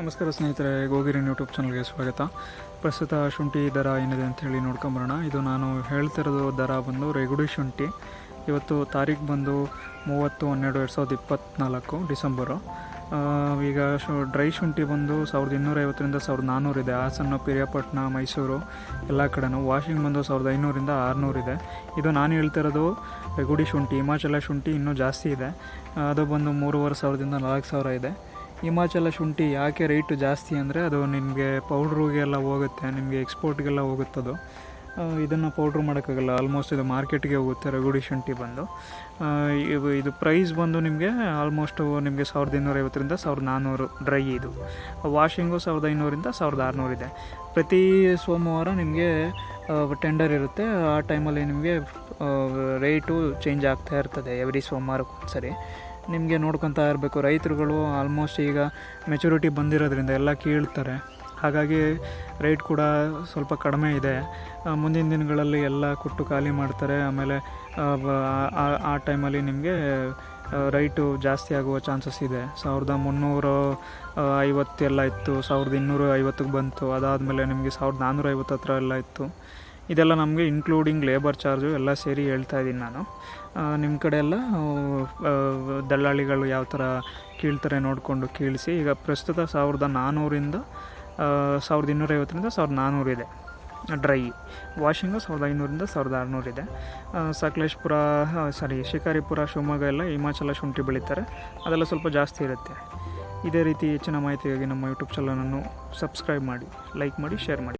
ನಮಸ್ಕಾರ ಸ್ನೇಹಿತರೆ, ಗೋಗಿರಿನ್ ಯೂಟ್ಯೂಬ್ ಚಾನಲ್ಗೆ ಸ್ವಾಗತ. ಪ್ರಸ್ತುತ ಶುಂಠಿ ದರ ಏನಿದೆ ಅಂತ ಹೇಳಿ ನೋಡ್ಕೊಂಬರೋಣ. ಇದು ನಾನು ಹೇಳ್ತಿರೋದು ದರ ಬಂದು ರೆಗುಡಿ ಶುಂಠಿ. ಇವತ್ತು ತಾರೀಕು ಬಂದು ಮೂವತ್ತು ಹನ್ನೆರಡು ಎರಡು ಸಾವಿರದ ಇಪ್ಪತ್ತ್ನಾಲ್ಕು ಡಿಸೆಂಬರು. ಈಗ ಶು, ಡ್ರೈ ಶುಂಠಿ ಬಂದು ಸಾವಿರದ ಇನ್ನೂರೈವತ್ತರಿಂದ ಸಾವಿರದ ನಾನ್ನೂರಿದೆ ಹಾಸನ, ಪಿರಿಯಾಪಟ್ಟಣ, ಮೈಸೂರು ಎಲ್ಲ ಕಡೆನೂ. ವಾಷಿಂಗ್ ಬಂದು ಸಾವಿರದ ಐನೂರಿಂದ ಆರುನೂರಿದೆ ಇದು ನಾನು ಹೇಳ್ತಿರೋದು ರೆಗುಡಿ ಶುಂಠಿ, ಹಿಮಾಚಲ ಶುಂಠಿ ಇನ್ನೂ ಜಾಸ್ತಿ ಇದೆ. ಅದು ಬಂದು ಮೂರುವರೆ ಸಾವಿರದಿಂದ ನಾಲ್ಕು ಸಾವಿರ ಇದೆ. ಹಿಮಾಚಲ ಶುಂಠಿ ಯಾಕೆ ರೇಟು ಜಾಸ್ತಿ ಅಂದರೆ ಅದು ನಿಮಗೆ ಪೌಡ್ರಿಗೆಲ್ಲ ಹೋಗುತ್ತೆ, ನಿಮಗೆ ಎಕ್ಸ್ಪೋರ್ಟ್ಗೆಲ್ಲ ಹೋಗುತ್ತದು ಇದನ್ನು ಪೌಡ್ರ್ ಮಾಡೋಕ್ಕಾಗಲ್ಲ ಆಲ್ಮೋಸ್ಟ್ ಇದು ಮಾರ್ಕೆಟ್ಗೆ ಹೋಗುತ್ತೆ ರಗುಡಿ ಶುಂಠಿ ಬಂದು. ಇದು ಇದು ಪ್ರೈಸ್ ಬಂದು ನಿಮಗೆ ಆಲ್ಮೋಸ್ಟು ನಿಮಗೆ ಸಾವಿರದ ಇನ್ನೂರೈವತ್ತರಿಂದ ಸಾವಿರದ ನಾನ್ನೂರು ಡ್ರೈ ಇದು. ವಾಷಿಂಗು ಸಾವಿರದ ಐನೂರಿಂದ ಸಾವಿರದ ಆರುನೂರಿದೆ ಪ್ರತಿ ಸೋಮವಾರ ನಿಮಗೆ ಟೆಂಡರ್ ಇರುತ್ತೆ. ಆ ಟೈಮಲ್ಲಿ ನಿಮಗೆ ರೇಟು ಚೇಂಜ್ ಆಗ್ತಾ ಇರ್ತದೆ ಎವ್ರಿ ಸೋಮವಾರಕ್ಕೆ ಸರಿ ನಿಮಗೆ ನೋಡ್ಕೊತಾ ಇರಬೇಕು. ರೈತರುಗಳು ಆಲ್ಮೋಸ್ಟ್ ಈಗ ಮೆಚುರಿಟಿ ಬಂದಿರೋದ್ರಿಂದ ಎಲ್ಲ ಕೀಳ್ತಾರೆ. ಹಾಗಾಗಿ ರೇಟ್ ಕೂಡ ಸ್ವಲ್ಪ ಕಡಿಮೆ ಇದೆ. ಮುಂದಿನ ದಿನಗಳಲ್ಲಿ ಎಲ್ಲ ಕೊಟ್ಟು ಖಾಲಿ ಮಾಡ್ತಾರೆ. ಆಮೇಲೆ ಆ, ಟೈಮಲ್ಲಿ ನಿಮಗೆ ರೈಟು ಜಾಸ್ತಿ ಆಗುವ ಚಾನ್ಸಸ್ ಇದೆ. ಸಾವಿರದ ಮುನ್ನೂರು ಐವತ್ತೆಲ್ಲ ಇತ್ತು. ಸಾವಿರದ ಇನ್ನೂರ ಐವತ್ತಕ್ಕೆ ಬಂತು. ಅದಾದಮೇಲೆ ನಿಮಗೆ ಸಾವಿರದ ನಾನ್ನೂರ ಐವತ್ತು ಹತ್ರ ಎಲ್ಲ ಇತ್ತು. ಇದೆಲ್ಲ ನಮಗೆ ಇನ್ಕ್ಲೂಡಿಂಗ್ ಲೇಬರ್ ಚಾರ್ಜು ಎಲ್ಲ ಸೇರಿ ಹೇಳ್ತಾ ಇದ್ದೀನಿ ನಾನು. ನಿಮ್ಮ ಕಡೆ ಎಲ್ಲ ದಲ್ಲಾಳಿಗಳು ಯಾವ ಥರ ಕೀಳ್ತಾರೆ ನೋಡಿಕೊಂಡು ಕೀಳಿಸಿ. ಈಗ ಪ್ರಸ್ತುತ ಸಾವಿರದ ನಾನ್ನೂರಿಂದ ಸಾವಿರದ ಇನ್ನೂರೈವತ್ತರಿಂದ ಸಾವಿರದ ನಾನ್ನೂರಿದೆ ಡ್ರೈ, ವಾಷಿಂಗು ಸಾವಿರದ ಐನೂರಿಂದ ಸಾವಿರದ ಆರುನೂರಿದೆ ಸಕಲೇಶ್ಪುರ ಸಾರಿ ಶಿಕಾರಿಪುರ, ಶಿವಮೊಗ್ಗ ಎಲ್ಲ ಹಿಮಾಚಲ ಶುಂಠಿ ಬೆಳೀತಾರೆ. ಅದೆಲ್ಲ ಸ್ವಲ್ಪ ಜಾಸ್ತಿ ಇರುತ್ತೆ. ಇದೇ ರೀತಿ ಹೆಚ್ಚಿನ ಮಾಹಿತಿಗಾಗಿ ನಮ್ಮ ಯೂಟ್ಯೂಬ್ ಚಾನಲನ್ನು ಸಬ್ಸ್ಕ್ರೈಬ್ ಮಾಡಿ ಲೈಕ್ ಮಾಡಿ ಶೇರ್ ಮಾಡಿ.